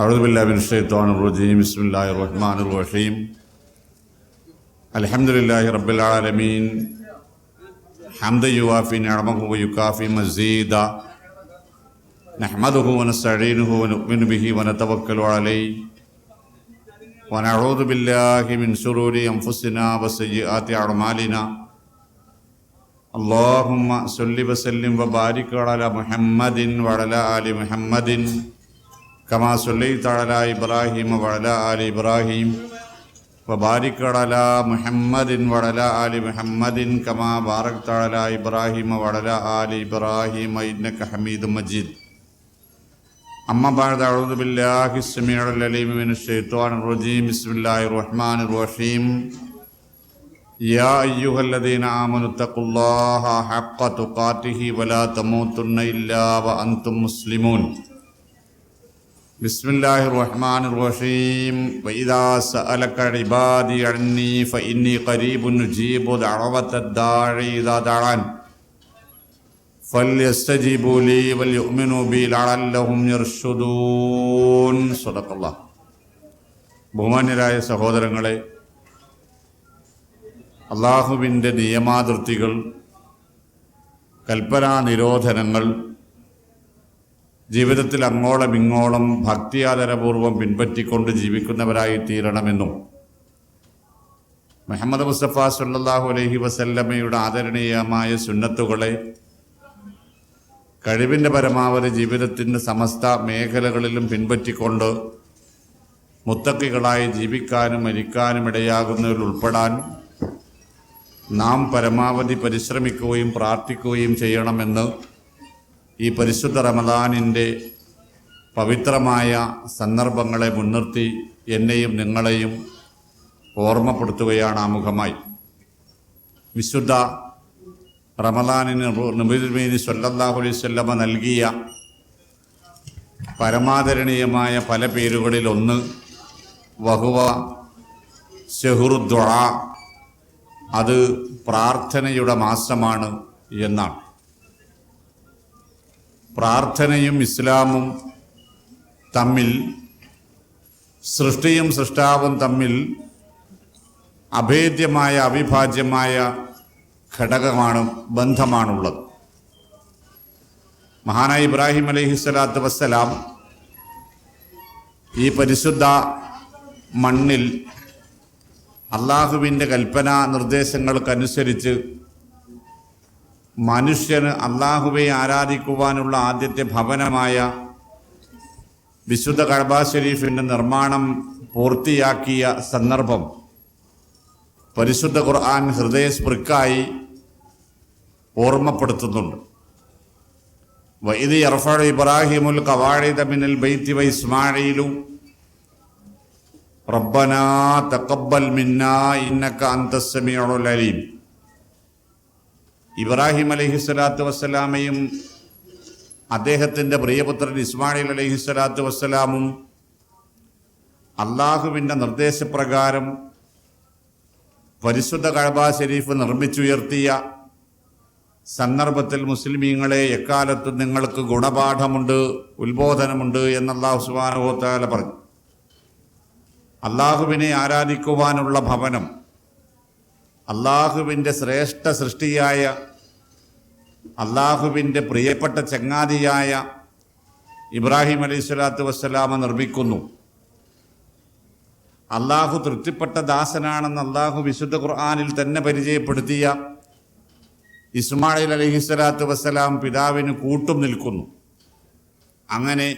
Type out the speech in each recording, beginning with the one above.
أعوذ بالله من الشيطان الرجيم بسم الله الرحمن الرحيم الحمد لله رب العالمين حمد يوافي نعمه ويكافي مزيدا نحمده ونستعينه ونؤمن به ونتوكل عليه ونعوذ بالله من شرور أنفسنا وسيئات أعمالنا اللهم صل وسلم وبارك على محمد وعلى آل محمد كما صليت على إبراهيم وعلى آل إبراهيم وبارك على محمد وعلى آل محمد كما باركت على إبراهيم وعلى آل إبراهيم إنك حميد مجيد أما بعد أعوذ بالله السميع العليم من الشيطان الرجيم بسم الله الرحمن الرحيم يا أيها الذين آمنوا اتقوا الله حق تقاته ولا تموتن إلا وأنتم مسلمون بسم الله الرحمن الرحيم وإذا سألك عبادي عني فإني قريب نجيب دعوة الداعي إذا دعان فليستجيبوا لي وليؤمنوا بي لعلهم يرشدون صدق الله ബഹുമാന്യരായ സഹോദരങ്ങളെ അള്ളാഹുവിൻ്റെ നിയമാതിർത്തികൾ കൽപ്പനാ നിരോധനങ്ങൾ ജീവിതത്തിൽ അങ്ങോളം ഇങ്ങോളം ഭക്തിയാദരപൂർവം പിൻപറ്റിക്കൊണ്ട് ജീവിക്കുന്നവരായി തീരണമെന്നും മുഹമ്മദ് മുസ്തഫ സല്ലാഹു അലഹി വസല്ലമ്മയുടെ ആദരണീയമായ സുന്നത്തുകളെ കഴിവിന്റെ പരമാവധി ജീവിതത്തിന്റെ സമസ്ത മേഖലകളിലും പിൻപറ്റിക്കൊണ്ട് മുത്തക്കികളായി ജീവിക്കാനും മരിക്കാനും ഇടയാകുന്നതിൽ ഉൾപ്പെടാൻ നാം പരമാവധി പരിശ്രമിക്കുകയും പ്രാർത്ഥിക്കുകയും ചെയ്യണമെന്ന് ഈ പരിശുദ്ധ റമദാനിന്റെ പവിത്രമായ സന്ദർഭങ്ങളെ മുൻനിർത്തി എന്നെയും നിങ്ങളെയും ഓർമ്മപ്പെടുത്തുകയാണ് ആമുഖമായി വിശുദ്ധ റമദാനിന് നബിമീനി സ്വല്ലമ നൽകിയ പരമാദരണീയമായ പല പേരുകളിൽ ഒന്ന് വഹുവ ഷെഹുറുദ്വ അത് പ്രാർത്ഥനയുടെ മാസമാണ് എന്നാണ്. പ്രാർത്ഥനയും ഇസ്ലാമും തമ്മിൽ സൃഷ്ടിയും സൃഷ്ടാവും തമ്മിൽ അഭേദ്യമായ അവിഭാജ്യമായ ഘടകമാണ് ബന്ധമാണുള്ളത്. മഹാനായ ഇബ്രാഹിം അലൈഹി സ്വലാത്തു വസ്സലാം ഈ പരിശുദ്ധ മണ്ണിൽ അള്ളാഹുവിന്റെ കൽപ്പന നിർദ്ദേശങ്ങൾക്കനുസരിച്ച് മനുഷ്യന് അള്ളാഹുവെ ആരാധിക്കുവാനുള്ള ആദ്യത്തെ ഭവനമായ വിശുദ്ധ കഴബ ഷെരീഫിന്റെ നിർമ്മാണം പൂർത്തിയാക്കിയ സന്ദർഭം പരിശുദ്ധ ഖുർആൻ ഹൃദയസ്പൃക്കായി ഓർമ്മപ്പെടുത്തുന്നുണ്ട്. വൈദി അർഫഴ് ഇബ്രാഹിമുൽ കവാഴിദ മിനൽ ബൈത്തി വ ഇസ്മായിലു റബ്ബന തക്കബൽ മിന്ന ഇന്നക്ക അന്തസ്സമിയുൽ അലീം. ഇബ്രാഹിം അലഹി സ്വലാത്തു വസ്സലാമയും അദ്ദേഹത്തിന്റെ പ്രിയപുത്രൻ ഇസ്മായിൽ അലഹി സ്വലാത്തു വസ്സലാമും അള്ളാഹുവിന്റെ നിർദ്ദേശപ്രകാരം പരിശുദ്ധ കഴബ ഷെരീഫ് നിർമ്മിച്ചുയർത്തിയ സന്ദർഭത്തിൽ മുസ്ലിമീങ്ങളെ എക്കാലത്ത് നിങ്ങൾക്ക് ഗുണപാഠമുണ്ട് ഉത്ബോധനമുണ്ട് എന്ന് അള്ളാഹു സുബാനുഭവത്താല പറഞ്ഞു. അള്ളാഹുവിനെ ആരാധിക്കുവാനുള്ള ഭവനം അള്ളാഹുവിന്റെ ശ്രേഷ്ഠ സൃഷ്ടിയായ അള്ളാഹുവിന്റെ പ്രിയപ്പെട്ട ചങ്ങാതിയായ ഇബ്രാഹിം അലൈഹി സ്വലാത്തു വസ്സലാമ നിർമ്മിക്കുന്നു. അള്ളാഹു തൃപ്തിപ്പെട്ട ദാസനാണെന്ന് അള്ളാഹു വിശുദ്ധ ഖുർആാനിൽ തന്നെ പരിചയപ്പെടുത്തിയ ഇസ്മായിൽ അലഹി സ്വലാത്തു വസ്സലാം പിതാവിന് കൂട്ടും നിൽക്കുന്നു. അങ്ങനെ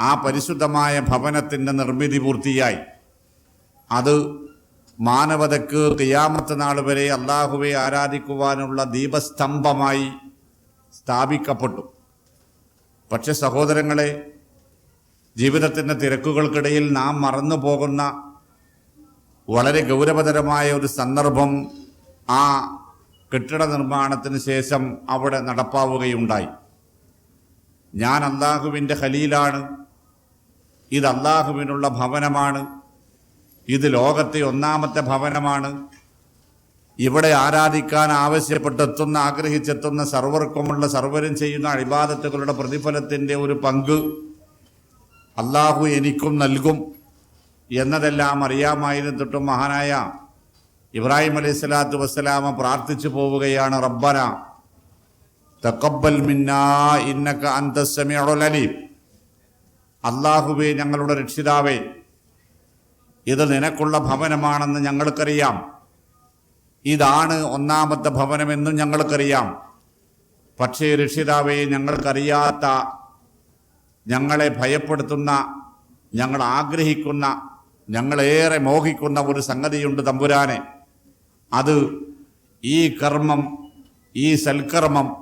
ആ പരിശുദ്ധമായ ഭവനത്തിന്റെ നിർമ്മിതി പൂർത്തിയായി. അത് മാനവതയ്ക്ക് കിയാമത്ത് നാൾ വരെ അള്ളാഹുവെ ആരാധിക്കുവാനുള്ള ദീപസ്തംഭമായി സ്ഥാപിക്കപ്പെട്ടു. പക്ഷെ സഹോദരങ്ങളെ ജീവിതത്തിന്റെ തിരക്കുകൾക്കിടയിൽ നാം മറന്നു പോകുന്ന വളരെ ഗൗരവതരമായ ഒരു സന്ദർഭം ആ കെട്ടിട നിർമ്മാണത്തിന് ശേഷം അവിടെ നടപ്പാവുകയുണ്ടായി. ഞാൻ അള്ളാഹുവിന്റെ ഖലീലാണ്. ഇത് അള്ളാഹുവിനുള്ള ഭവനമാണ്. ഇത് ലോകത്തെ ഒന്നാമത്തെ ഭവനമാണ്. ഇവിടെ ആരാധിക്കാൻ ആവശ്യപ്പെട്ടെത്തുന്ന ആഗ്രഹിച്ചെത്തുന്ന സർവർക്കുമുള്ള സർവരും ചെയ്യുന്ന അഴിബാദത്തുകളുടെ പ്രതിഫലത്തിന്റെ ഒരു പങ്ക് അള്ളാഹു എനിക്കും നൽകും എന്നതെല്ലാം അറിയാമായിരുന്നിട്ടും മഹാനായ ഇബ്രാഹിം അലൈഹി സ്വലാത്തു വസ്സലാമ പ്രാർത്ഥിച്ചു പോവുകയാണ് റബ്ബന തക്കബൽ മിന്നാ ഇന്നക്ക അന്തസ്സമിയുൽ അലീം. അള്ളാഹുവേ ഞങ്ങളുടെ രക്ഷിതാവേ ഇത് നിനക്കുള്ള ഭവനമാണെന്ന് ഞങ്ങൾക്കറിയാം. ഇതാണ് ഒന്നാമത്തെ ഭവനമെന്നും ഞങ്ങൾക്കറിയാം. പക്ഷേ രക്ഷിതാവേ ഞങ്ങൾക്കറിയാത്ത ഞങ്ങളെ ഭയപ്പെടുത്തുന്ന ഞങ്ങൾ ആഗ്രഹിക്കുന്ന ഞങ്ങളേറെ മോഹിക്കുന്ന ഒരു സംഗതിയുണ്ട് തമ്പുരാനെ. അത് ഈ കർമ്മം ഈ സൽക്കർമ്മം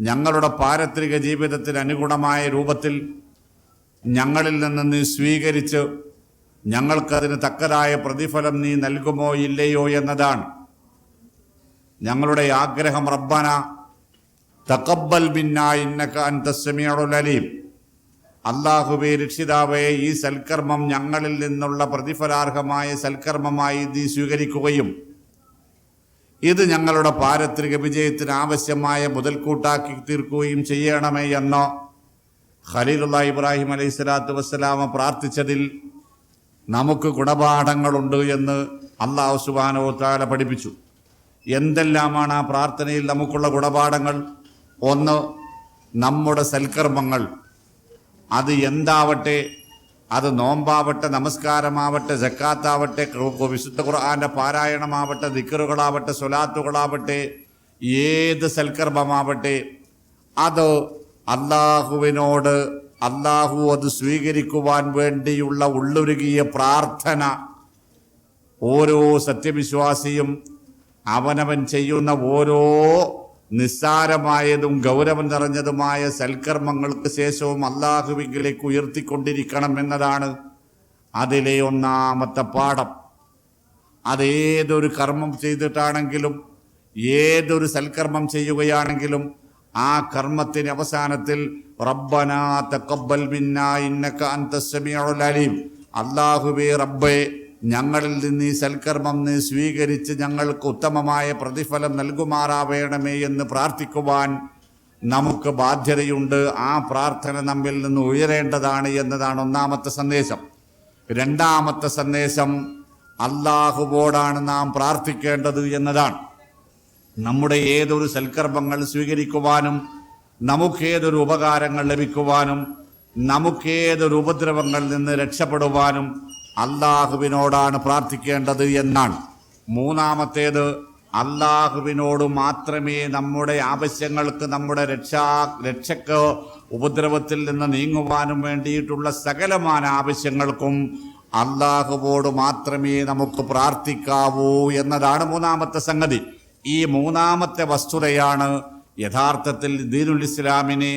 ഞങ്ങളുടെ പാരത്രിക ജീവിതത്തിന് അനുഗുണമായ രൂപത്തിൽ ഞങ്ങളിൽ നിന്ന് നീ സ്വീകരിച്ച് ഞങ്ങൾക്കതിന് തക്കതായ പ്രതിഫലം നീ നൽകുമോ ഇല്ലയോ എന്നതാണ്. ഞങ്ങളുടെ ആഗ്രഹം റബ്ബന തക്കബൽ ബിന്ന ഇന്നക അന്തസ്സമിയുൽ അലീം. അള്ളാഹുബേ രക്ഷിതാവേ ഈ സൽക്കർമ്മം ഞങ്ങളിൽ നിന്നുള്ള പ്രതിഫലാർഹമായ സൽക്കർമ്മമായി നീ സ്വീകരിക്കുകയും ഇത് ഞങ്ങളുടെ പാരത്രിക വിജയത്തിന് ആവശ്യമായ മുതൽക്കൂട്ടാക്കി തീർക്കുകയും ചെയ്യണമേ എന്നോ ഖലീലുള്ള ഇബ്രാഹിം അലൈഹി സ്വലാത്തു വസ്സലാമ പ്രാർത്ഥിച്ചതിൽ നമുക്ക് ഗുണപാഠങ്ങളുണ്ട് എന്ന് അള്ളാഹു സുബാനോ താല പഠിപ്പിച്ചു. എന്തെല്ലാമാണ് ആ പ്രാർത്ഥനയിൽ നമുക്കുള്ള ഗുണപാഠങ്ങൾ? ഒന്ന് നമ്മുടെ സൽക്കർമ്മങ്ങൾ. അത് എന്താവട്ടെ? അത് നോമ്പാവട്ടെ നമസ്കാരമാവട്ടെ ജക്കാത്താവട്ടെ വിശുദ്ധ ഖുർആാന്റെ പാരായണമാവട്ടെ ദിക്കറുകളാവട്ടെ സ്വലാത്തുകളാവട്ടെ ഏത് സൽക്കർമ്മമാവട്ടെ അത് അള്ളാഹുവിനോട് അള്ളാഹു അത് സ്വീകരിക്കുവാൻ വേണ്ടിയുള്ള ഉള്ളൊരുകിയ പ്രാർത്ഥന. ഓരോ സത്യവിശ്വാസിയും അവനവൻ ചെയ്യുന്ന ഓരോ നിസ്സാരമായതും ഗൗരവം നിറഞ്ഞതുമായ സൽക്കർമ്മങ്ങൾക്ക് ശേഷവും അള്ളാഹുവിങ്കിലേക്ക് ഉയർത്തിക്കൊണ്ടിരിക്കണം എന്നതാണ് അതിലെ ഒന്നാമത്തെ പാഠം. അതേതൊരു കർമ്മം ചെയ്തിട്ടാണെങ്കിലും ഏതൊരു സൽക്കർമ്മം ചെയ്യുകയാണെങ്കിലും ആ കർമ്മത്തിന് അവസാനത്തിൽ റബ്ബനാ തക്കബൽ മിന്നാ ഇന്നക അലീം. അല്ലാഹുവേ റബ്ബേ ഞങ്ങളിൽ നിന്ന് ഈ സൽക്കർമ്മം നീ സ്വീകരിച്ച് ഞങ്ങൾക്ക് ഉത്തമമായ പ്രതിഫലം നൽകുമാറാവേണമേ എന്ന് പ്രാർത്ഥിക്കുവാൻ നമുക്ക് ബാധ്യതയുണ്ട്. ആ പ്രാർത്ഥന നമ്മിൽ നിന്ന് ഉയരേണ്ടതാണ് എന്നതാണ് ഒന്നാമത്തെ സന്ദേശം. രണ്ടാമത്തെ സന്ദേശം അള്ളാഹുവോടാണ് നാം പ്രാർത്ഥിക്കേണ്ടത് എന്നതാണ്. നമ്മുടെ ഏതൊരു സൽക്കർമ്മങ്ങൾ സ്വീകരിക്കുവാനും നമുക്കേതൊരു ഉപകാരങ്ങൾ ലഭിക്കുവാനും നമുക്കേതൊരു ഉപദ്രവങ്ങളിൽ നിന്ന് രക്ഷപ്പെടുവാനും അള്ളാഹുവിനോടാണ് പ്രാർത്ഥിക്കേണ്ടത് എന്നാണ്. മൂന്നാമത്തേത് അള്ളാഹുവിനോട് മാത്രമേ നമ്മുടെ ആവശ്യങ്ങൾക്ക് നമ്മുടെ രക്ഷാ രക്ഷക്ക് ഉപദ്രവത്തിൽ നിന്ന് നീങ്ങുവാനും വേണ്ടിയിട്ടുള്ള സകലമാന ആവശ്യങ്ങൾക്കും അള്ളാഹുവോട് മാത്രമേ നമുക്ക് പ്രാർത്ഥിക്കാവൂ എന്നതാണ് മൂന്നാമത്തെ സംഗതി. ഈ മൂന്നാമത്തെ വസ്തുതയാണ് യഥാർത്ഥത്തിൽ ദീനുൽ ഇസ്ലാമിനെ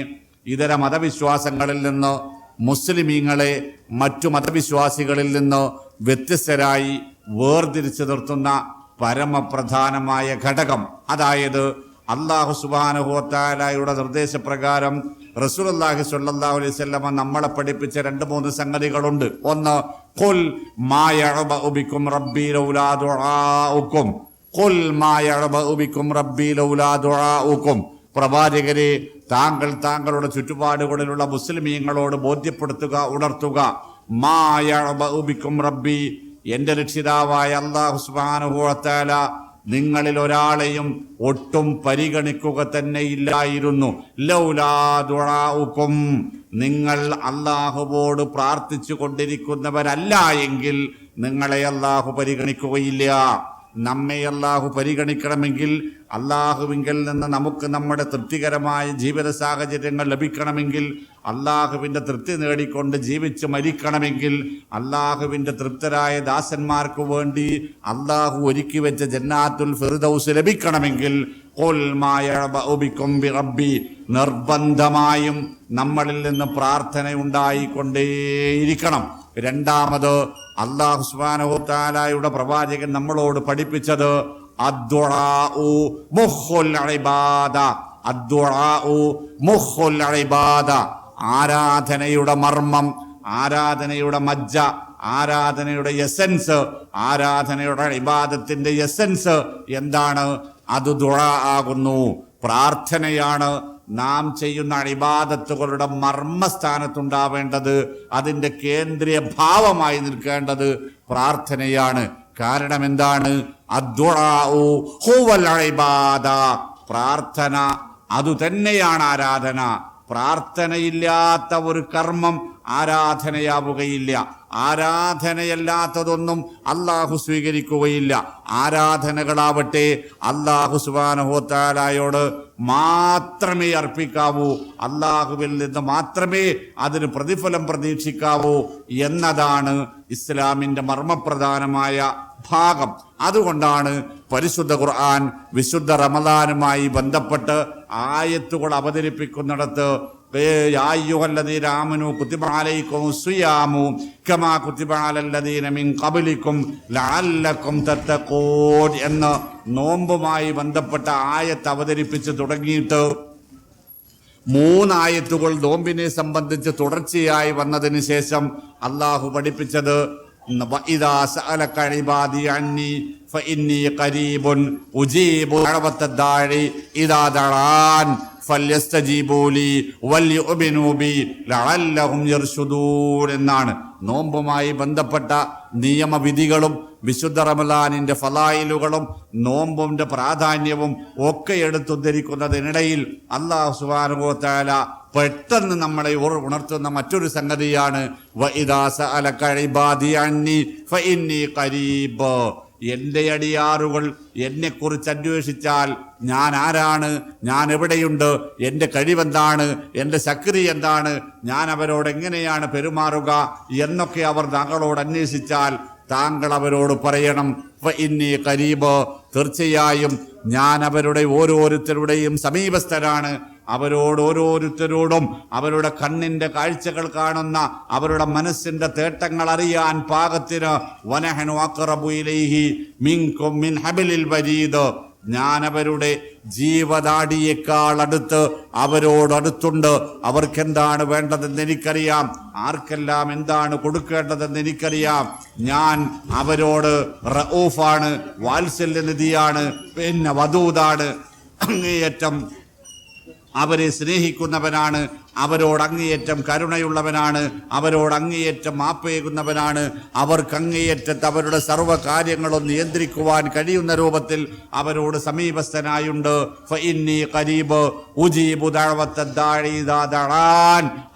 ഇതര മതവിശ്വാസങ്ങളിൽ നിന്ന് മുസ്ലിമീങ്ങളെ മറ്റു മതവിശ്വാസികളിൽ നിന്ന് വ്യത്യസ്തരായി വേർതിരിച്ചു നിർത്തുന്ന പരമപ്രധാനമായ ഘടകം. അതായത് അള്ളാഹു സുബാനുഹോത്താലായുടെ നിർദ്ദേശപ്രകാരം റസൂലുള്ളാഹി സ്വല്ലല്ലാഹു അലൈഹി വസല്ലമ നമ്മളെ പഠിപ്പിച്ച രണ്ട് മൂന്ന് സംഗതികളുണ്ട്. ഒന്ന് ഖുൽ മാ യഅബഉ ബിക്കും റബ്ബി ലൗലാ പ്രവാചകരെ താങ്കൾ താങ്കളുടെ ചുറ്റുപാടുകളിലുള്ള മുസ്ലിമീങ്ങളോട് ബോധ്യപ്പെടുത്തുക ഉണർത്തുക. മാ യഅബഉ ബിക്കും റബ്ബി എന്റെ രക്ഷിതാവായ അള്ളാഹു സുബ്ഹാനഹു വതആല നിങ്ങളിൽ ഒരാളെയും ഒട്ടും പരിഗണിക്കുക തന്നെ ഇല്ലായിരുന്നു. ലൗലാ ദുആഉക്കും നിങ്ങൾ അള്ളാഹുവോട് പ്രാർത്ഥിച്ചു കൊണ്ടിരിക്കുന്നവരല്ല എങ്കിൽ നിങ്ങളെ അള്ളാഹു പരിഗണിക്കുകയില്ല. നമ്മെ അള്ളാഹു പരിഗണിക്കണമെങ്കിൽ അള്ളാഹുവിങ്കിൽ നിന്ന് നമുക്ക് നമ്മുടെ തൃപ്തികരമായ ജീവിത സാഹചര്യങ്ങൾ ലഭിക്കണമെങ്കിൽ അള്ളാഹുവിന്റെ തൃപ്തി നേടിക്കൊണ്ട് ജീവിച്ച് മരിക്കണമെങ്കിൽ അള്ളാഹുവിന്റെ തൃപ്തരായ ദാസന്മാർക്ക് വേണ്ടി അള്ളാഹു ഒരുക്കി വെച്ച ജന്നാത്തുൽ ഫിർദൗസ് ലഭിക്കണമെങ്കിൽ റബ്ബി നിർബന്ധമായും നമ്മളിൽ നിന്ന് പ്രാർത്ഥന ഉണ്ടായിക്കൊണ്ടേയിരിക്കണം രണ്ടാമത് അള്ളാഹു സുബ്ഹാനഹുവതആലയുടെ പ്രവാചകൻ നമ്മളോട് പഠിപ്പിച്ചത് ആരാധനയുടെ മർമ്മം ആരാധനയുടെ മജ്ജ ആരാധനയുടെ എസൻസ് ആരാധനയുടെ ഇബാദത്തിന്റെ എസൻസ് എന്താണ്? അത് ദുഴ ആകുന്നു പ്രാർത്ഥനയാണ് നാം ചെയ്യുന്ന ഇബാദത്തുകളുടെ മർമ്മസ്ഥാനത്തുണ്ടാവേണ്ടത് അതിന്റെ കേന്ദ്രീയ ഭാവമായി നിൽക്കേണ്ടത് പ്രാർത്ഥനയാണ്. കാരണം എന്താണ്? പ്രാർത്ഥന അതുതന്നെയാണ് ആരാധന. പ്രാർത്ഥനയില്ലാത്ത ഒരു കർമ്മം ആരാധനയാവുകയില്ല. ആരാധനയല്ലാത്തതൊന്നും അള്ളാഹു സ്വീകരിക്കുകയില്ല. ആരാധനകളാവട്ടെ അള്ളാഹു സുബാനഹോത്താലായോട് മാത്രമേ അർപ്പിക്കാവൂ. അള്ളാഹുവിൽ നിന്ന് മാത്രമേ അതിന് പ്രതിഫലം പ്രതീക്ഷിക്കാവൂ എന്നതാണ് ഇസ്ലാമിന്റെ മർമ്മപ്രധാനമായ ഭാഗം. അതുകൊണ്ടാണ് പരിശുദ്ധ ഖുർആൻ വിശുദ്ധ റമദാനുമായി ബന്ധപ്പെട്ട് ആയത്തുകൾ അവതരിപ്പിക്കുന്നിടത്ത് സുയാമു കമാ മിൻ എന്ന് നോമ്പുമായി ബന്ധപ്പെട്ട ആയത്ത് അവതരിപ്പിച്ച് തുടങ്ങിയിട്ട് മൂന്നായത്തുകൾ നോമ്പിനെ സംബന്ധിച്ച് തുടർച്ചയായി വന്നതിന് ശേഷം അള്ളാഹു പഠിപ്പിച്ചത് എന്നാണ്. നോമ്പുമായി ബന്ധപ്പെട്ട നിയമവിധികളും വിശുദ്ധ റമലാനിന്റെ ഫലായിലുകളും നോമ്പിന്റെ പ്രാധാന്യവും ഒക്കെ എടുത്തുദ്ധരിക്കുന്നതിനിടയിൽ അള്ളാഹു സുബാനുഭവത്തായ പെട്ടെന്ന് നമ്മളെ ഉണർത്തുന്ന മറ്റൊരു സംഗതിയാണ്. എന്റെ അടിയാറുകൾ എന്നെക്കുറിച്ച് അന്വേഷിച്ചാൽ ഞാൻ ആരാണ്? ഞാൻ എവിടെയുണ്ട്? എന്റെ കഴിവെന്താണ്? എന്റെ ശക്തി എന്താണ്? ഞാൻ അവരോട് എങ്ങനെയാണ് പെരുമാറുക എന്നൊക്കെ അവർ താങ്കളോട് അന്വേഷിച്ചാൽ താങ്കൾ അവരോട് പറയണം ഇന്നി കരീബ് തീർച്ചയായും ഞാൻ അവരുടെ ഓരോരുത്തരുടെയും സമീപസ്ഥരാണ്. അവരോട് ഓരോരുത്തരോടും അവരുടെ കണ്ണിന്റെ കാഴ്ചകൾ കാണുന്ന അവരുടെ മനസ്സിന്റെ തേട്ടങ്ങൾ അറിയാൻ പാകത്തിന് വനഹനു മിൻകും മിൻ അവരുടെ ജീവനാടിയേക്കാൾ അടുത്ത് അവരോടടുത്തുണ്ട് അവർക്കെന്താണ് വേണ്ടതെന്ന് എനിക്കറിയാം. ആർക്കെല്ലാം എന്താണ് കൊടുക്കേണ്ടതെന്ന് എനിക്കറിയാം. ഞാൻ അവരോട് റഊഫാണ് വാത്സല്യനിധിയാണ് പിന്നെ വധൂതാണ്. അങ്ങേയറ്റം അവരെ സ്നേഹിക്കുന്നവനാണ് അവരോട് അങ്ങേയറ്റം കരുണയുള്ളവനാണ് അവരോട് അങ്ങേയറ്റം മാപ്പേകുന്നവനാണ് അവർക്ക് അങ്ങേയറ്റത്ത് അവരുടെ സർവ കാര്യങ്ങളും നിയന്ത്രിക്കുവാൻ കഴിയുന്ന രൂപത്തിൽ അവരോട് സമീപസ്ഥനായുണ്ട്.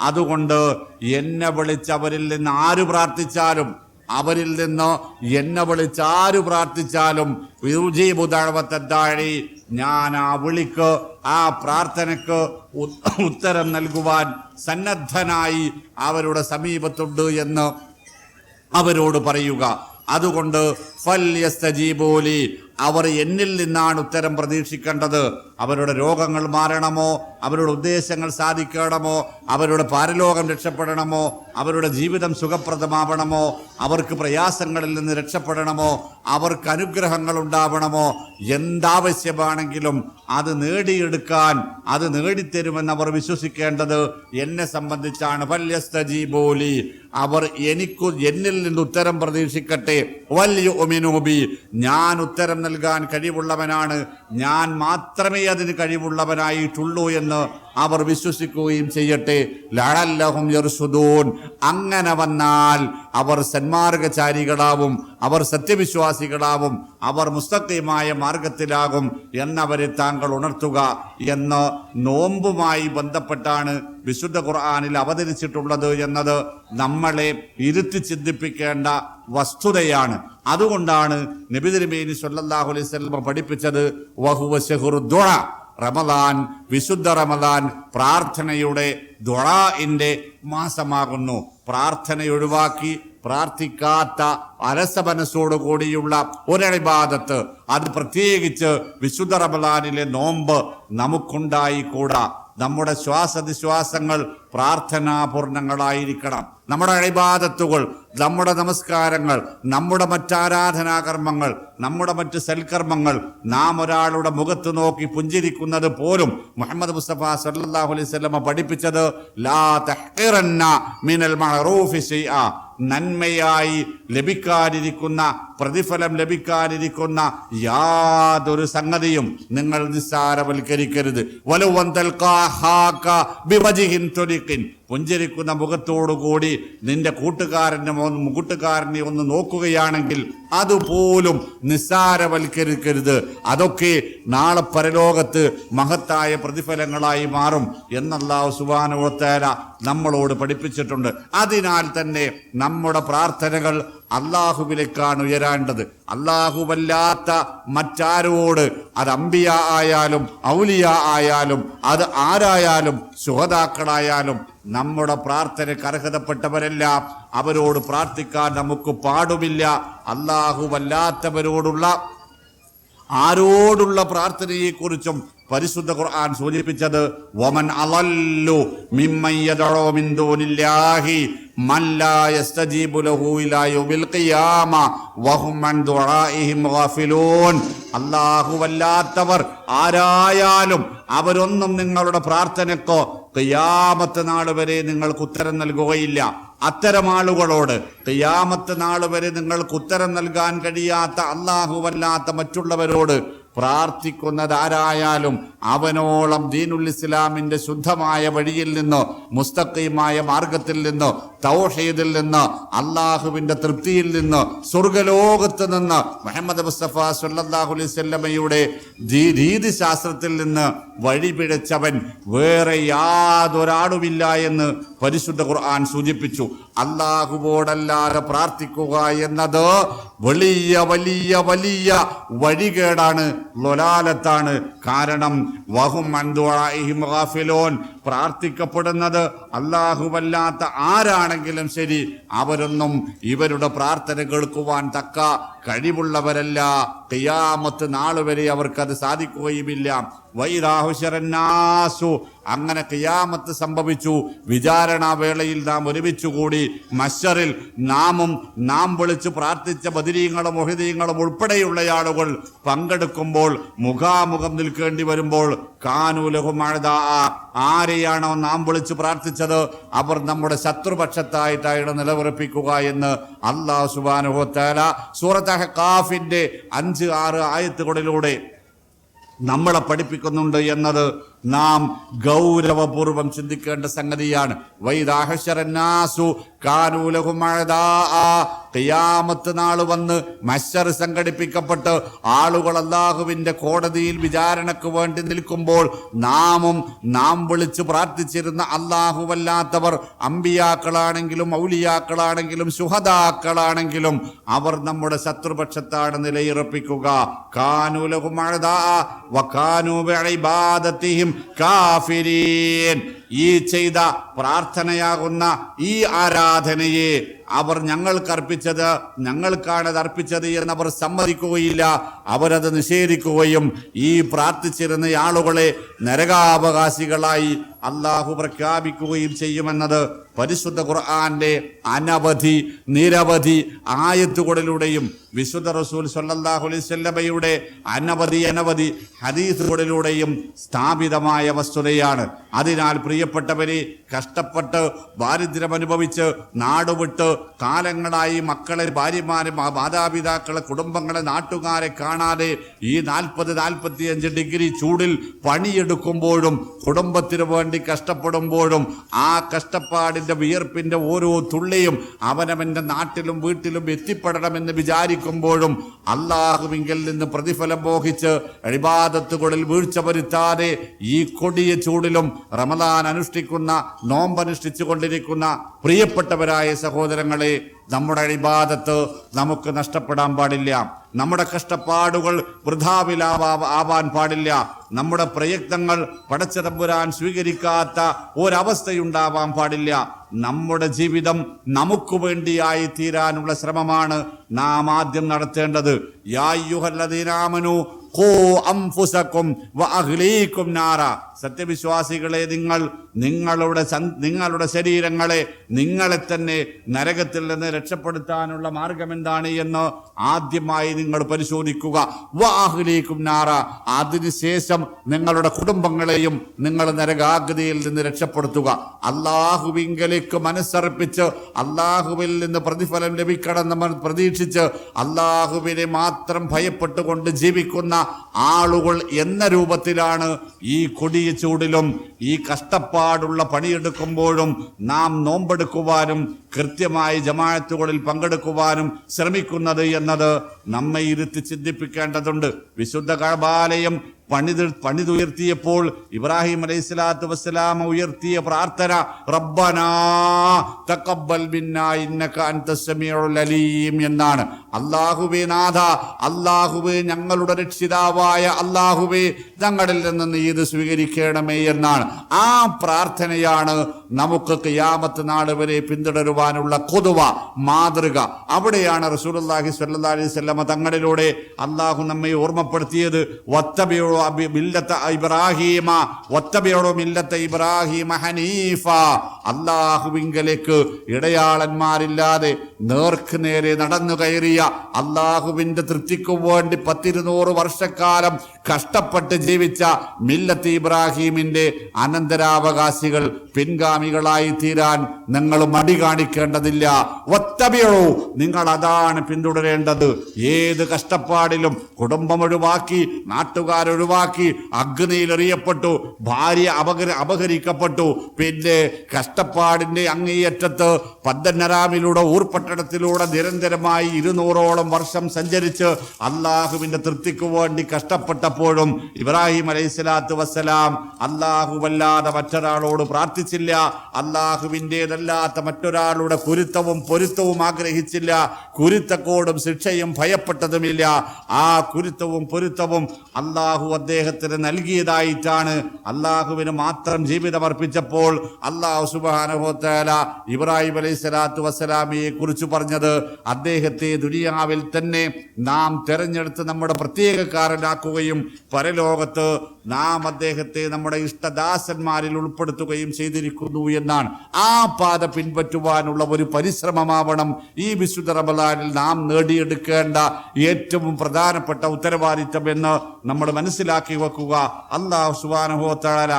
അതുകൊണ്ട് എന്നെ വിളിച്ചവരിൽ നിന്ന് ആര് പ്രാർത്ഥിച്ചാലും അവരിൽ നിന്ന് എന്നെ വിളിച്ച് ആര് പ്രാർത്ഥിച്ചാലും യുജീബു ദാഇ. ഞാൻ ആ വിളിക്ക് ആ പ്രാർത്ഥനയ്ക്ക് ഉത്തരം നൽകുവാൻ സന്നദ്ധനായി അവരുടെ സമീപത്തുണ്ട് എന്ന് അവരോട് പറയുക അതുകൊണ്ട് ഫല്യസ്തജീബോലി അവർ എന്നിൽ നിന്നാണ് ഉത്തരം പ്രതീക്ഷിക്കേണ്ടത്. അവരുടെ രോഗങ്ങൾ മാറണമോ? അവരുടെ ഉദ്ദേശങ്ങൾ സാധിക്കണമോ? അവരുടെ പാരലോകം രക്ഷപ്പെടണമോ? അവരുടെ ജീവിതം സുഖപ്രദമാവണമോ? അവർക്ക് പ്രയാസങ്ങളിൽ നിന്ന് രക്ഷപ്പെടണമോ? അവർക്ക് അനുഗ്രഹങ്ങൾ ഉണ്ടാവണമോ? എന്താവശ്യമാണെങ്കിലും അത് നേടിയെടുക്കാൻ അത് നേടിത്തരുമെന്ന് അവർ വിശ്വസിക്കേണ്ടത് എന്നെ സംബന്ധിച്ചാണ്. വല്യസ്തജീബോലി അവർ എനിക്ക് എന്നിൽ നിന്ന് ഉത്തരം പ്രതീക്ഷിക്കട്ടെ. വലിയ ഒമിനോബി ഞാൻ ഉത്തരം നൽകാൻ കഴിവുള്ളവനാണ്. ഞാൻ മാത്രമേ അതിന് കഴിവുള്ളവനായിട്ടുള്ളൂ എന്ന് അവർ വിശ്വസിക്കുകയും ചെയ്യട്ടെ. ലഴല്ലഹും യർസുദൂൻ അങ്ങനെ വന്നാൽ അവർ സന്മാർഗചാരികളാവും അവർ സത്യവിശ്വാസികളാവും അവർ മുസ്തഖീമായ മാർഗത്തിലാകും എന്നവരെ താങ്കൾ ഉണർത്തുക എന്ന് നോമ്പുമായി ബന്ധപ്പെട്ടാണ് വിശുദ്ധ ഖുർആാനിൽ അവതരിച്ചിട്ടുള്ളത് എന്നത് നമ്മളെ ഇരുത്തി ചിന്തിപ്പിക്കേണ്ട വസ്തുതയാണ്. അതുകൊണ്ടാണ് നബി സല്ലാഹു അലൈഹി വസല്ലം പഠിപ്പിച്ചത് വഹുവ റമദാൻ വിശുദ്ധ റമദാൻ പ്രാർത്ഥനയുടെ ദുആഇന്റെ മാസമാകുന്നു. പ്രാർത്ഥന ഒഴിവാക്കി പ്രാർത്ഥിക്കാത്ത അരസമനസ്സോടു കൂടിയുള്ള ഒരണിബാധത്ത് അത് പ്രത്യേകിച്ച് വിശുദ്ധ റമദാനിലെ നോമ്പ് നമുക്കുണ്ടായിക്കൂടാ. നമ്മുടെ ശ്വാസനിശ്വാസങ്ങൾ പ്രാർത്ഥനാപൂർണങ്ങളായിരിക്കണം. നമ്മുടെ അഴിബാദത്തുകൾ നമ്മുടെ നമസ്കാരങ്ങൾ നമ്മുടെ മറ്റാരാധനാകർമ്മങ്ങൾ നമ്മുടെ മറ്റ് സൽക്കർമ്മങ്ങൾ നാം ഒരാളുടെ മുഖത്ത് നോക്കി പുഞ്ചിരിക്കുന്നത് പോലും മുഹമ്മദ് മുസ്തഫ സല്ലല്ലാഹു അലൈഹി വസല്ലമ പഠിപ്പിച്ചത് ലാ മിനൽ നന്മയായി ലഭിക്കാനിരിക്കുന്ന പ്രതിഫലം ലഭിക്കാനിരിക്കുന്ന യാതൊരു സംഗതിയും നിങ്ങൾ നിസ്സാരവൽക്കരിക്കരുത്. വലുവന്തൽ طریقن പുഞ്ചിരിക്കുന്ന മുഖത്തോടുകൂടി നിന്റെ കൂട്ടുകാരനെ ഒന്ന് കൂട്ടുകാരനെ ഒന്ന് നോക്കുകയാണെങ്കിൽ അതുപോലും നിസ്സാരവൽക്കരിക്കരുത്. അതൊക്കെ നാളെ പരലോകത്ത് മഹത്തായ പ്രതിഫലങ്ങളായി മാറും എന്നല്ലാഹു സുബാനുവത്തേല നമ്മളോട് പഠിപ്പിച്ചിട്ടുണ്ട്. അതിനാൽ തന്നെ നമ്മുടെ പ്രാർത്ഥനകൾ അള്ളാഹുവിലേക്കാണ് ഉയരേണ്ടത്. അള്ളാഹുവല്ലാത്ത മറ്റാരോട് അത് അമ്പിയ ആയാലും ഔലിയ ആയാലും അത് ആരായാലും സുഹതാക്കളായാലും നമ്മുടെ പ്രാർത്ഥനയ്ക്ക് അർഹതപ്പെട്ടവരെല്ലാം അവരോട് പ്രാർത്ഥിക്കാൻ നമുക്ക് പാടുമില്ല. അള്ളാഹുവല്ലാത്തവരോടുള്ള ആരോടുള്ള പ്രാർത്ഥനയെക്കുറിച്ചും പരിശുദ്ധ ഖുർആൻ സൂചിപ്പിച്ചത് വമൻ അലല്ലു മിമ്മയ്യദഉ യദഉ മിൻ ദൂനില്ലാഹി മൻ ലാ യസ്തജീബു ലഹു ഇലാ യൗമിൽ ഖിയാമ വഹും അൻ ദുആഇഹിം ഗാഫിലൂൻ. അല്ലാഹു വല്ലാത്തവർ ആരായാലും അവരൊന്നും നിങ്ങളുടെ പ്രാർത്ഥനക്കോ ഖിയാമത്ത് നാൾ വരെ നിങ്ങൾക്ക് ഉത്തരം നൽകുകയില്ല. അത്തരം ആളുകളോട് ഖിയാമത്ത് നാൾ വരെ നിങ്ങൾക്ക് ഉത്തരം നൽകാൻ കഴിയാത്ത അല്ലാഹു വല്ലാത്ത മറ്റുള്ളവരോട് പ്രാർത്ഥിക്കുന്നത് ആരായാലും അവനോളം ദീനുൽ ഇസ്ലാമിന്റെ ശുദ്ധമായ വഴിയിൽ നിന്നോ മുസ്തഖീമായ മാർഗത്തിൽ നിന്നോ തൗഷീദിൽ നിന്ന് അള്ളാഹുവിന്റെ തൃപ്തിയിൽ നിന്ന് സ്വർഗലോകത്ത് നിന്ന് മുഹമ്മദ് മുസ്തഫ വസല്ലമയുടെ ജീ- രീതിശാസ്ത്രത്തിൽ നിന്ന് വഴിപിഴച്ചവൻ വേറെ യാതൊരാളുമില്ല എന്ന് പരിശുദ്ധ ഖുർആൻ സൂചിപ്പിച്ചു. അള്ളാഹുവോടല്ലാതെ പ്രാർത്ഥിക്കുക എന്നത് വലിയ വലിയ വലിയ വഴികേടാണ് ലൊലാലത്താണ്. കാരണം വഹും പ്രാർത്ഥിക്കപ്പെടുന്നത് അല്ലാഹുവല്ലാത്ത ആരാണെങ്കിലും ശരി അവരൊന്നും ഇവരുടെ പ്രാർത്ഥന കേൾക്കുവാൻ തക്ക കഴിവുള്ളവരല്ല. ഖിയാമത്ത് നാളുവരെ അവർക്കത് സാധിക്കുകയുമില്ല. വൈരാഹുശരന്നാസു അങ്ങനെ ഖിയാമത്ത് സംഭവിച്ചു. വിചാരണാ വേളയിൽ നാം ഒരുമിച്ചുകൂടി മഷറിൽ നാമും നാം വിളിച്ച് പ്രാർത്ഥിച്ച ബദിരീങ്ങളും മൊഹിദീങ്ങളും ഉൾപ്പെടെയുള്ള ആളുകൾ പങ്കെടുക്കുമ്പോൾ മുഖാമുഖം നിൽക്കേണ്ടി വരുമ്പോൾ കാനൂലഹുമഴത ആരെയാണോ നാം വിളിച്ച് പ്രാർത്ഥിച്ചത് അവർ നമ്മുടെ ശത്രുപക്ഷത്തായിട്ടാണ് നിലവുറപ്പിക്കുക എന്ന് അള്ളാഹു സുബാനുഹോത്താല സൂറത്ത് കാഫിന്റെ അഞ്ച് ആറ് ആയത്തുകളിലൂടെ നമ്മളെ പഠിപ്പിക്കുന്നുണ്ട് എന്നത് നാം ഗൗരവപൂർവം ചിന്തിക്കേണ്ട സംഗതിയാണ്. വൈദാഹശരന്നാസു ഖിയാമത്ത് നാൾ വന്ന് മഷർ സംഘടിപ്പിക്കപ്പെട്ട് ആളുകൾ അള്ളാഹുവിന്റെ കോടതിയിൽ വിചാരണക്ക് വേണ്ടി നിൽക്കുമ്പോൾ നാമും നാം വിളിച്ച് പ്രാർത്ഥിച്ചിരുന്ന അള്ളാഹുവല്ലാത്തവർ അമ്പിയാക്കളാണെങ്കിലും ഔലിയാക്കളാണെങ്കിലും സുഹദാക്കളാണെങ്കിലും അവർ നമ്മുടെ ശത്രുപക്ഷത്താണ് നിലയുറപ്പിക്കുക. കാനൂലഹുമഴതാ വക്കാനൂ ബിഇബാദത്തിഹിം. കാഫിരീൻ. ഈ ചെയ്ത പ്രാർത്ഥനയാകുന്ന ഈ ആരാധനയെ അവർ ഞങ്ങൾക്ക് അർപ്പിച്ചത് ഞങ്ങൾക്കാണ് അത് അർപ്പിച്ചത് അവർ സമ്മതിക്കുകയില്ല. അവരത് നിഷേധിക്കുകയും ഈ പ്രാർത്ഥിച്ചിരുന്ന ആളുകളെ നരകാവകാശികളായി അള്ളാഹു പ്രഖ്യാപിക്കുകയും ചെയ്യുമെന്നത് പരിശുദ്ധ ഖുർആാന്റെ അനവധി നിരവധി ആയത്തുകളിലൂടെയും വിശുദ്ധ റസൂൽ സല്ലാഹുലിസ്വല്ലമയുടെ അനവധി അനവധി ഹദീസുകളിലൂടെയും സ്ഥാപിതമായ വസ്തുതയാണ്. അതിനാൽ പ്രിയപ്പെട്ടവരെ കഷ്ടപ്പെട്ട് ദാരിദ്ര്യം അനുഭവിച്ച് നാടുവിട്ട് കാലങ്ങളായി മക്കളെ ഭാര്യമാരെ മാതാപിതാക്കളെ കുടുംബങ്ങളെ നാട്ടുകാരെ കാണാതെ ഈ നാൽപ്പത് നാൽപ്പത്തിയഞ്ച് ഡിഗ്രി ചൂടിൽ പണിയെടുക്കുമ്പോഴും കുടുംബത്തിന് വേണ്ടി കഷ്ടപ്പെടുമ്പോഴും ആ കഷ്ടപ്പാടിന്റെ വിയർപ്പിന്റെ ഓരോ തുള്ളിയും അവനവന്റെ നാട്ടിലും വീട്ടിലും എത്തിപ്പെടണമെന്ന് വിചാരിക്കുമ്പോഴും അള്ളാഹുവിങ്കിൽ നിന്ന് പ്രതിഫലം മോഹിച്ച് അഴിബാദത്തുകളിൽ വീഴ്ച വരുത്താതെ ഈ കൊടിയ ചൂടിലും റമദാൻ അനുഷ്ഠിക്കുന്ന നോമ്പനുഷ്ഠിച്ചു കൊണ്ടിരിക്കുന്ന പ്രിയപ്പെട്ടവരായ സഹോദരങ്ങളെ നമ്മുടെ ഇബാദത്ത് നമുക്ക് നഷ്ടപ്പെടാൻ പാടില്ല. നമ്മുടെ കഷ്ടപ്പാടുകൾ വൃഥാവിലാവാ ആവാൻ പാടില്ല. നമ്മുടെ പ്രയത്നങ്ങൾ പടച്ചതമ്പുരാൻ സ്വീകരിക്കാത്ത ഒരവസ്ഥയുണ്ടാവാൻ പാടില്ല. നമ്മുടെ ജീവിതം നമുക്ക് വേണ്ടിയായി തീരാനുള്ള ശ്രമമാണ് നാം ആദ്യം നടത്തേണ്ടത്. യായ്യുഹല്ലദീനാമനു ഖൂ അംഫുസക്കും സത്യവിശ്വാസികളെ നിങ്ങൾ നിങ്ങളുടെ നിങ്ങളുടെ ശരീരങ്ങളെ നിങ്ങളെ തന്നെ നരകത്തിൽ നിന്ന് രക്ഷപ്പെടുത്താനുള്ള മാർഗം എന്താണ് എന്ന് ആദ്യമായി നിങ്ങൾ പരിശോധിക്കുക. വാഹുലേക്കും നാറ. അതിനുശേഷം നിങ്ങളുടെ കുടുംബങ്ങളെയും നിങ്ങൾ നരകാഗതിയിൽ നിന്ന് രക്ഷപ്പെടുത്തുക. അള്ളാഹുവിങ്കലേക്ക് മനസ്സർപ്പിച്ച് അള്ളാഹുവിൽ നിന്ന് പ്രതിഫലം ലഭിക്കണം നമ്മൾ പ്രതീക്ഷിച്ച് അള്ളാഹുവിനെ മാത്രം ഭയപ്പെട്ടുകൊണ്ട് ജീവിക്കുന്ന ആളുകൾ എന്ന രൂപത്തിലാണ് ഈ കൊടിയ ചൂടിലും ഈ കഷ്ടപ്പാടുള്ള പണിയെടുക്കുമ്പോഴും നാം നോമ്പെടുക്കുവാനും കൃത്യമായി ജമാഅത്തുകളിൽ പങ്കെടുക്കുവാനും ശ്രമിക്കുന്നത് എന്നത് നമ്മെ ഇരുത്തി ചിന്തിപ്പിക്കേണ്ടതുണ്ട്. വിശുദ്ധ കഴബാലയം പണിത് പണിതുയർത്തിയപ്പോൾ ഇബ്രാഹിം അലൈഹി സ്വലാത്തു വസ്സലാമ ഉയർത്തിയ പ്രാർത്ഥന റബ്ബനാ തഖബ്ബൽ മിന്നാ ഇന്നക അലീം എന്നാണ്. അല്ലാഹുവേ നാഥ അല്ലാഹുവേ ഞങ്ങളുടെ രക്ഷിതാവായ അല്ലാഹുവേ ഞങ്ങളിൽ നിന്ന് നീ ഇത് സ്വീകരിക്കണമേ എന്നാണ്. ആ പ്രാർത്ഥനയാണ് നമുക്ക് ഖിയാമത്ത് നാട് വരെ പിന്തുടരുവാനുള്ള കൊതുവ മാതൃക. അവിടെയാണ് റസൂലുള്ളാഹി സ്വല്ലല്ലാഹി അലൈഹി വസല്ലമ തങ്ങളിലൂടെ അള്ളാഹു നമ്മെ ഓർമ്മപ്പെടുത്തിയത്. വത്തബിയോ മില്ലത്ത ഇബ്രാഹീമ വത്തബിയോ മില്ലത്ത ഇബ്രാഹിമ ഹനീഫ. അള്ളാഹുവിങ്കലേക്ക് ഇടയാളന്മാരില്ലാതെ നേർക്ക് നേരെ നടന്നു കയറിയ അള്ളാഹുവിന്റെ തൃപ്തിക്കു വേണ്ടി പത്തിരുന്നൂറ് വർഷക്കാലം കഷ്ടപ്പെട്ട് ജീവിച്ച മില്ലത്ത് ഇബ്രാഹീമിന്റെ അനന്തരാവകാശികൾ പിൻഗാമികളായി തീരാൻ നിങ്ങൾ മടി കാണിക്കേണ്ടതില്ല. ഒത്തബിയോ നിങ്ങൾ അതാണ് പിന്തുടരേണ്ടത്. ഏത് കഷ്ടപ്പാടിലും കുടുംബം ഒഴിവാക്കി നാട്ടുകാരൊഴിവാക്കി അഗ്നിയിൽ എറിയപ്പെട്ടു ഭാര്യ അപകര അപഹരിക്കപ്പെട്ടു. പിന്നെ കഷ്ടപ്പാടിന്റെ അങ്ങേയറ്റത്ത് പദ്ധന്നരാമിലൂടെ ഊർപ്പട്ടണത്തിലൂടെ നിരന്തരമായി ഇരുന്നൂറോളം വർഷം സഞ്ചരിച്ച് അള്ളാഹുവിന്റെ തൃപ്തിക്ക് വേണ്ടി കഷ്ടപ്പെട്ടപ്പോഴും ഇബ്രാഹിം അലൈഹി സ്വലാത്തു വസ്സലാം അല്ലാഹുവല്ലാതെ മറ്റൊരാളോട് പ്രാർത്ഥിച്ചില്ല അള്ളാഹുവിന്റെതല്ലാത്ത മറ്റൊരാളുടെ കുരുത്തവും പൊരുത്തവും ആഗ്രഹിച്ചില്ല കുരുത്തക്കോടും ശിക്ഷയും ഭയപ്പെട്ടതുമില്ല. ആ കുരുത്തവും പൊരുത്തവും അള്ളാഹു അദ്ദേഹത്തിന് നൽകിയതായിട്ടാണ് അള്ളാഹുവിന് മാത്രം ജീവിതമർപ്പിച്ചപ്പോൾ അള്ളാഹു സുബാനുഭവത്തേല ഇബ്രാഹിം അലൈഹി സ്വലാത്തു വസ്സലാമിയെ കുറിച്ച് പറഞ്ഞത് അദ്ദേഹത്തെ ദുനിയാവിൽ തന്നെ നാം തെരഞ്ഞെടുത്ത് നമ്മുടെ പ്രത്യേകക്കാരനാക്കുകയും പരലോകത്ത് നാം അദ്ദേഹത്തെ നമ്മുടെ ഇഷ്ടദാസന്മാരിൽ ഉൾപ്പെടുത്തുകയും ചെയ്തിരിക്കുന്നു എന്നാണ്. ആ പാത പിൻപറ്റുവാനുള്ള ഒരു പരിശ്രമമാവണം ഈ വിശുദ്ധ റമദാനിൽ നാം നേടിയെടുക്കേണ്ട ഏറ്റവും പ്രധാനപ്പെട്ട ഉത്തരവാദിത്തം എന്ന് നമ്മൾ മനസ്സിലാക്കി വെക്കുക. അള്ളാഹു സുബാനുഭവത്താല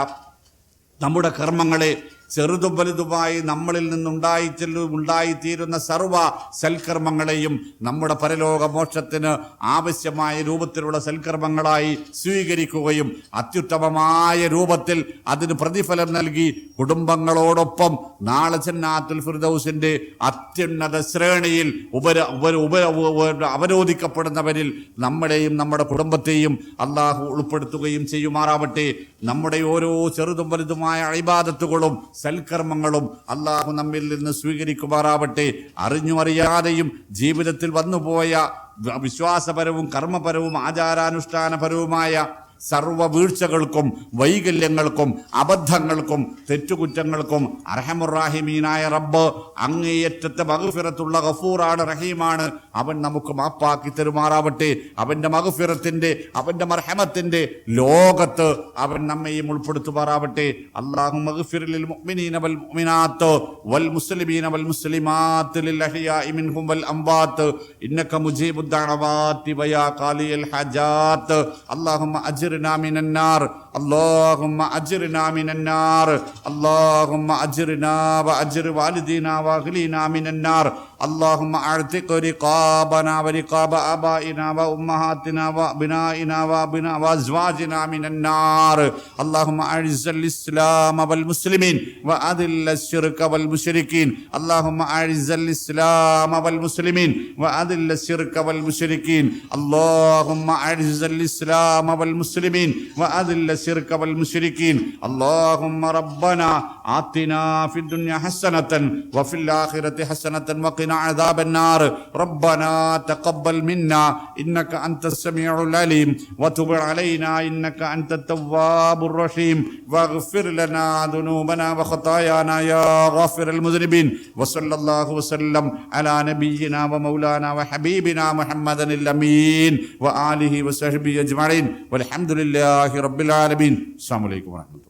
നമ്മുടെ കർമ്മങ്ങളെ ചെറുതും വലുതുമായി നമ്മളിൽ നിന്നുണ്ടായിച്ചെല്ലു ഉണ്ടായിത്തീരുന്ന സർവ സൽക്കർമ്മങ്ങളെയും നമ്മുടെ പരലോക മോക്ഷത്തിന് ആവശ്യമായ രൂപത്തിലുള്ള സൽക്കർമ്മങ്ങളായി സ്വീകരിക്കുകയും അത്യുത്തമമായ രൂപത്തിൽ അതിന് പ്രതിഫലം നൽകി കുടുംബങ്ങളോടൊപ്പം നാളെ ചെന്നാത്തുൽ ഫിർദൗസിന്റെ അത്യുന്നത ശ്രേണിയിൽ ഉപര ഉപര ഉപര ഉപ- അവരോധിക്കപ്പെടുന്നവരിൽ നമ്മളെയും നമ്മുടെ കുടുംബത്തെയും അള്ളാഹു ഉൾപ്പെടുത്തുകയും ചെയ്യുമാറാവട്ടെ. നമ്മുടെ ഓരോ ചെറുതും വലുതുമായ അഴിബാദത്തുകളും സൽക്കർമ്മങ്ങളും അള്ളാഹു നമ്മിൽ നിന്ന് സ്വീകരിക്കുമാറാവട്ടെ. അറിഞ്ഞു അറിയാതെയും ജീവിതത്തിൽ വന്നുപോയ വിശ്വാസപരവും കർമ്മപരവും ആചാരാനുഷ്ഠാനപരവുമായ സർവ വീഴ്ചകൾക്കും വൈകല്യങ്ങൾക്കും അബദ്ധങ്ങൾക്കും തെറ്റുകുറ്റങ്ങൾക്കും അർഹമുറാഹിമീനായ റബ്ബ് അങ്ങേയറ്റത്തെ മകുഫിറത്തുള്ള ഗഫൂറാണ് റഹീമാണ്. അവൻ നമുക്ക് മാപ്പാക്കി തരുമാറാവട്ടെ. അവന്റെ മകുഫിറത്തിന്റെ അവന്റെ മർഹമത്തിന്റെ ലോകത്ത് അവൻ നമ്മയും ഉൾപ്പെടുത്തുമാറാവട്ടെ. അള്ളാഹു മകുഫിറിൽ മുഅ്മിനീന വൽ മുഅ്മിനാത്ത് വൽ മുസ്ലിമീന വൽ മുസ്ലിമാത്ത് ലിൽ അഹ്യാഇ മിൻഹും വൽ അംവാത്ത് ഇന്നക മുജീബുദ് ദഅവാതി വയാ ഖാലിയൽ ഹജാത്ത്. അല്ലാഹുമ്മ திருநாமினார் اللهم أجرنا من النار اللهم أجرنا وأجر والدينا وأهلنا من النار اللهم أعتق رقابنا ورقاب آبائنا وأمهاتنا وأبنائنا وأبناء وأزواجنا من النار اللهم أعز الإسلام والمسلمين وأذل الشرك والمشركين اللهم أعز الإسلام والمسلمين وأذل الشرك والمشركين اللهم أعز الإسلام والمسلمين وأذل الشرك والمشركين اللهم ربنا آتنا في الدنيا حسنة وفي الآخرة حسنة وقنا عذاب النار. ربنا تقبل منا إنك أنت السميع العليم. وتب علينا إنك أنت التواب الرحيم. واغفر لنا ذنوبنا وخطايانا يا غافر المذنبين. وصلى الله وسلم على نبينا ومولانا وحبيبنا محمد الأمين وآله وصحبه أجمعين. والحمد لله رب العالمين. ആലമീൻ അസ്സാം വലൈക്കും വാഹമത്തുള്ള